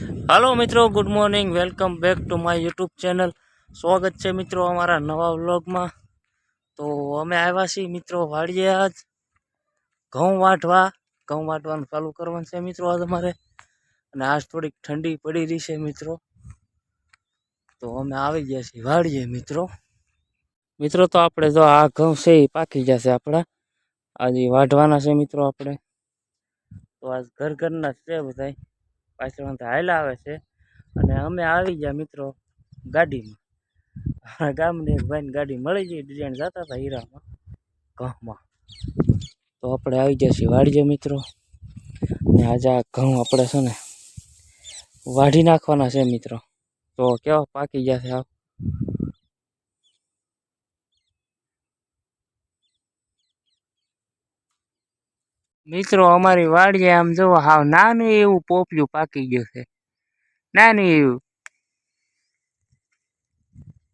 હાલો મિત્રો good morning welcome back to my YouTube channel સ્વાગત છે મિત્રો અમારા નવા વ્લોગમાં. તો અમે આવ્યા છીએ મિત્રો વાડીએ આજ. ઘઉં વાટવા. ઘઉં વાટવાનું ચાલુ કરવાનું છે મિત્રો આજ અમારે. અને આજ થોડીક ઠંડી પડી રહી છે મિત્રો. તો અમે આવી ગયા છીએ વાડીએ મિત્રો. મિત્રો તો આપણે જો આ ઘઉં છે એ પાકી જશે આપણા. આજે વાઢવાના છે મિત્રો આપણે. તો આજ ઘર ઘરના છે બધાય. પાછળ હાલ આવે છે. અને અમે આવી ગયા મિત્રો ગાડીમાં. અમારા ગામની એક ભાઈને ગાડી મળી ગઈ, ડિઝાઇન જતા હતા હીરામાં, ઘઉંમાં. તો આપણે આવી ગયા છીએ વાડીએ મિત્રો. ને આજે આ ઘઉં આપણે છે ને વાઢી નાખવાના છે મિત્રો. તો કેવા પાકી ગયા છે આ મિત્રો, અમારી વાડીએ આમ જો હાવ નાનું એવું પોપિયું પાકી ગયું છે. નાનું એવું.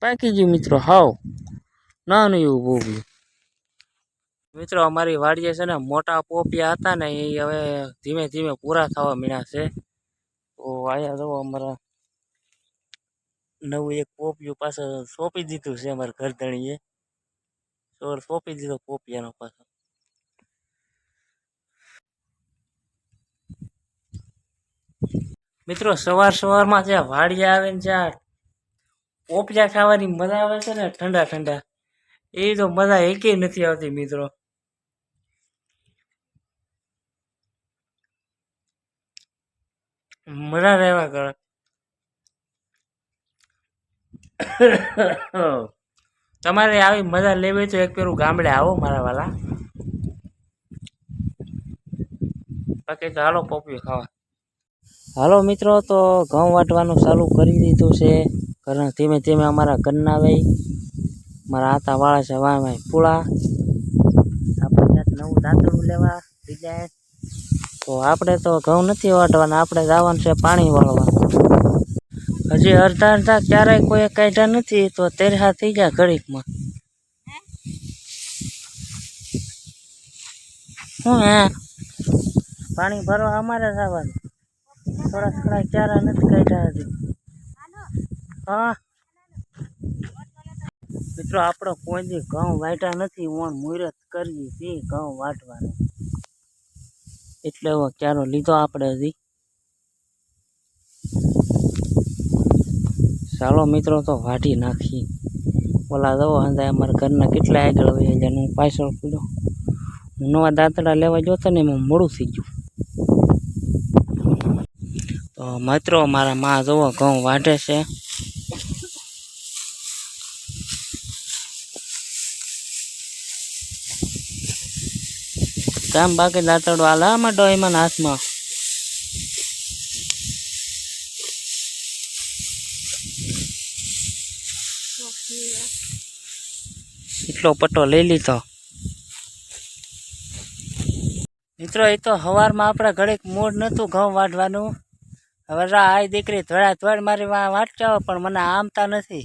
પાકી ગયું મિત્રો, હાવ. નાનું એવું પોપલું. મિત્રો, અમારી વાડીએ છે ને, મોટા પોપિયા હતા ને, એ હવે ધીમે ધીમે પૂરા થવા મીણ્યા છે. તો આયા જો અમારા નવું એક પોપિયું પાછળ સોંપી દીધું છે અમારા ઘરધણીએ. સોંપી દીધો પોપિયાનો પાછો. મિત્રો, સવાર સવારમાં જ્યાં વાડિયા આવે ને જ્યાં પોપિયા ખાવાની મજા આવે છે ને, ઠંડા ઠંડા, એ તો મજા એકેય નથી આવતી મિત્રો. મજા રહેવા કરે. તમારે આવી મજા લેવી તો એક પેલું ગામડે આવો મારા વાલા. બાકી હાલો પોપિયું ખાવા. હાલો મિત્રો, તો ઘઉં વાટવાનું ચાલુ કરી દીધું છે. ઘરના ધીમે ધીમે અમારા ઘરના ભાઈ મારા હાથા વાળા છે, વાય પૂળા. આપણે ક્યાંક નવું દાંતડું લેવા ડિઝાઇન તો આપણે તો ઘઉં નથી વાટવાના, આપણે જવાનું છે પાણી વાળવા. હજી અડધા અડધા ક્યારેય કોઈ કાઢ્યા નથી, તો તેરહા થઈ ગયા ઘડીકમાં. હું હે? પાણી ભરવા અમારે જવાનું થોડા થોડા ચારા નથી કાઢ્યા હજી. હા. મિત્રો, આપણો કોઈ દી ઘઉં વાટ્યા નથી, ઓણ મુહૂર્ત કરીએ છીએ ઘઉં વાટવાનું. એટલે એવો ચારો લીધો આપણે હજી. ચાલો મિત્રો, તો વાટી નાખી ઓલા દવો હંધાય અમારા ઘરના કેટલા આગળ હોય હું પાછળ પડ્યો. હું નવા દાંતડા લેવા જોતો ને એમાં મોડું થઈ ગયું. મિત્રો, મારા માં જુઓ, ઘઉં વાઢે છે. કામ બાકી દાંતડો આલા આમાં ડોયમાં હાથમાં? એટલો પટ્ટો લઈ લીધો. મિત્રો, એ તો સવારમાં આપણે ઘડીક મૂડ નહોતું ઘઉં વાઢવાનું. હવે રા આઈ દીકરી થોડા થોડ મારી વાં વાંચતા પણ મને આમતા નથી.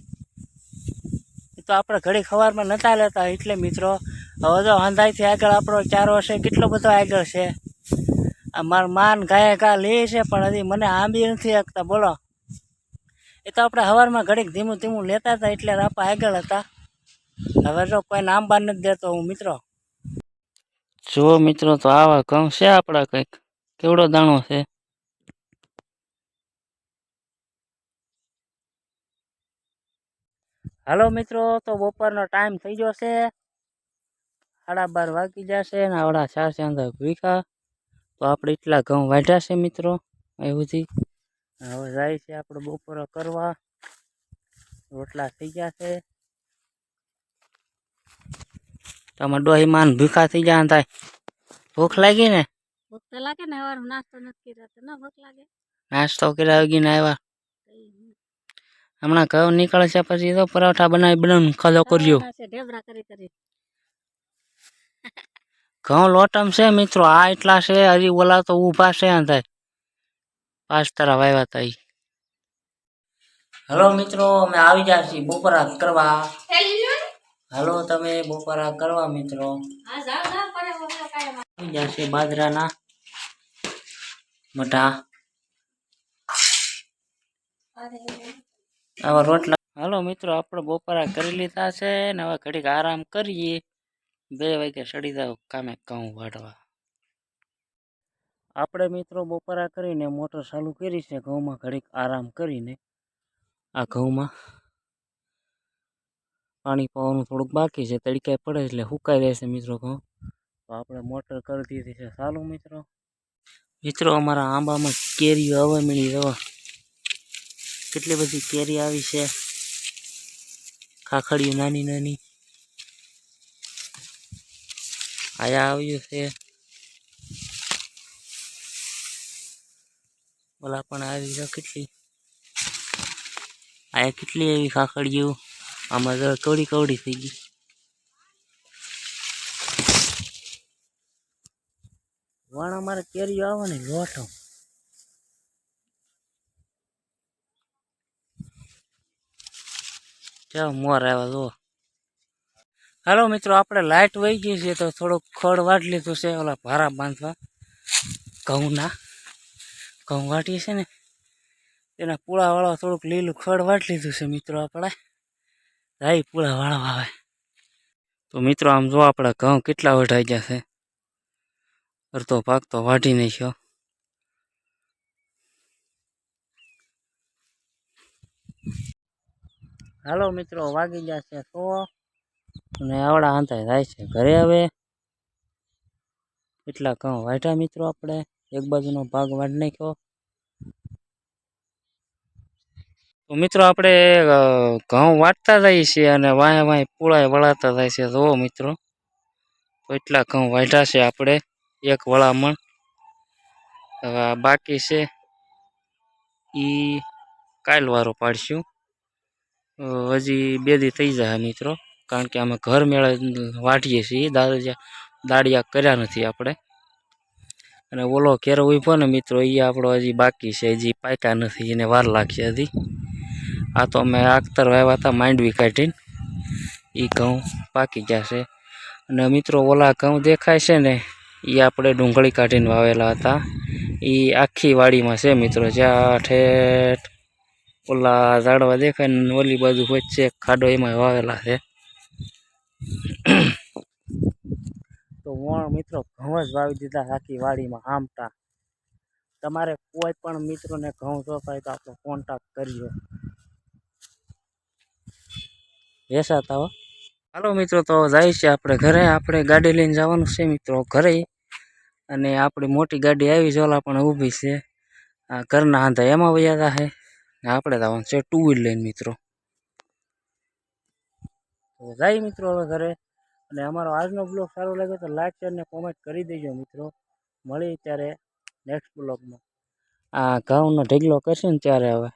તો આપણે ઘડીક સવારમાં નતા લેતા, એટલે મિત્રો, હવે જો હંધાઈથી આગળ આપણો ચારો છે, કેટલો બધો આગળ છે. આ મારા માન ગાય ગા લે છે, પણ હજી મને આંબી નથી શકતા બોલો. એ તો આપણે સવારમાં ઘડીક ધીમું ધીમું લેતા હતા, એટલે રાપા આગળ હતા. હવે જો કોઈ આંબા નથી દેતો હું, મિત્રો. જુઓ મિત્રો, તો આવા ઘઉં છે આપણા કંઈક? કેવડો દાણો છે? હાલો મિત્રો તો બપોરનો ટાઈમ થઈ ગયો છે. સાડા બાર વાગી જશે ને આવડા ચાર ચાંદા વીખા તો આપણે એટલા ઘઉં વાઢ્યા છે મિત્રો એવુંથી હવે જાય છે આપણે બપોરો કરવા. રોટલા થઈ ગયા છે. તમે ડોહીમાં ને ભૂખા થઈ ગયા થાય ભૂખ લાગી ને? ભૂખ તો લાગે ને સવારમાં નાસ્તો નથી કર્યો તો ન ભૂખ લાગે. નાસ્તો કર્યા વગીને આવ્યા. હમણાં ઘઉં નીકળે છે પછી તો પરોઠા બનાવી બનાવીને ખાધો કર્યો ઘઉં લોટમ છે મિત્રો આ એટલા છે હજી ઓલા તો ઊભા છે થાય. પાંચ તારા વાવ્યા હતા હલો મિત્રો અમે આવી ગયા છીએ બપોરા કરવા. હલો તમે બપોરા કરવા મિત્રો. આવી. ગયા છે બાજરાના મોટા આવા રોટલા હાલો મિત્રો, આપણે બપોરા કરી લીધા છે ને હવે ઘડીક આરામ કરીએ. બે વાગે સડી જાવ કામે ઘઉં વાઢવા. આપણે મિત્રો બપોરા કરીને મોટર ચાલુ કરી છે, ઘઉંમાં ઘડીક આરામ કરીને. આ ઘઉંમાં પાણી પાવાનું થોડુંક બાકી છે, તડકે પડે એટલે સુકાઈ રહેશે મિત્રો ઘઉં. તો આપણે મોટર કરી દીધી છે. ચાલુ મિત્રો. મિત્રો, અમારા આંબામાં કેરીઓ હવે મળી જવા. કેટલી બધી કેરી આવી છે. ખાખડીઓ નાની નાની. આયા આવ્યું છે. ઓલા પણ આવી છે કેટલી. આયા કેટલી એવી ખાખડીઓ. આમાં જરા કવડી કવડી થઈ ગઈ. વણ અમારે કેરીઓ આવે ને લોટો ચાલો મોર આવ્યા જુઓ. હાલો મિત્રો, આપણે લાઇટ વહી ગઈ છે તો થોડુંક ખડ વાટ લીધું છે, ઓલા ભારા બાંધવા. ઘઉંના. ઘઉં વાટીએ છે ને, એના પૂળાવાળા થોડુંક લીલું ખડ વાટ લીધું છે મિત્રો આપણે. રાઈ પૂળાવાળા વાવે તો મિત્રો, આમ જો આપણા ઘઉં કેટલા વઢાઈ ગયા છે. અડધો ભાગ તો વાઢી નાખ્યો. હાલો મિત્રો, વાગી છે તો અને આવડા આંતા થાય છે ઘરે હવે. એટલા ઘઉં વાઢ્યા મિત્રો આપણે, એક બાજુનો ભાગ વાઢ નાખ્યો. તો મિત્રો આપણે ઘઉં વાટતા જઈએ છીએ અને વાંહે વાંહે પૂળાય વળાતા જાય છે. જુઓ મિત્રો તો એટલા ઘઉં વાઢ્યા છે આપણે, એક વળામણ. બાકી છે. એ કાલ વારો પાડશું. હજી બે દી થઈ જાય મિત્રો. કારણ કે અમે ઘર મેળે વાટીએ છીએ. દાદિયા દાડિયા કર્યા નથી આપણે. અને ઓલો કેરો ઊભો ને મિત્રો એ આપણો હજી બાકી છે. હજી પાક્યા નથી. એને વાર લાગશે હજી. આ તો અમે આખતર વાવ્યા હતા, માંડવી કાઢીને. એ ઘઉં પાકી ગયા છે. અને મિત્રો, ઓલા ઘઉં દેખાય છે ને એ આપણે ડુંગળી કાઢીને વાવેલા હતા. એ આખી વાડીમાં છે મિત્રો. જ્યાં ઠેઠ ઓલા ઝાડવા દેખાય ને ઓલી બાજુ વચ્ચે ખાડો એમાં વાવેલા છે. તો વણ મિત્રો ઘઉં જ વાવી દીધા આખી વાડીમાં આમટા. તમારે કોઈ પણ મિત્રોને ઘઉં જોતા તો આપણો કોન્ટેક્ટ કરજો વેસાતા હો હાલો મિત્રો, તો જાય છે આપણે ઘરે. આપણે ગાડી લઈને જવાનું છે મિત્રો ઘરે. અને આપણી મોટી ગાડી આવી જોલા પણ ઊભી છે. આ ઘરના આંધા એમાં વયા ને આપણે જવાનું છે ટુ વ્હીલ લઈને મિત્રો. તો જાય મિત્રો હવે ઘરે. અને અમારો આજનો બ્લોગ સારો લાગે તો લાઈક શેર ને કોમેન્ટ કરી દેજો મિત્રો. મળી ત્યારે નેક્સ્ટ બ્લોગમાં આ ઘઉંનો ઢગલો કરશે ને ત્યારે હવે.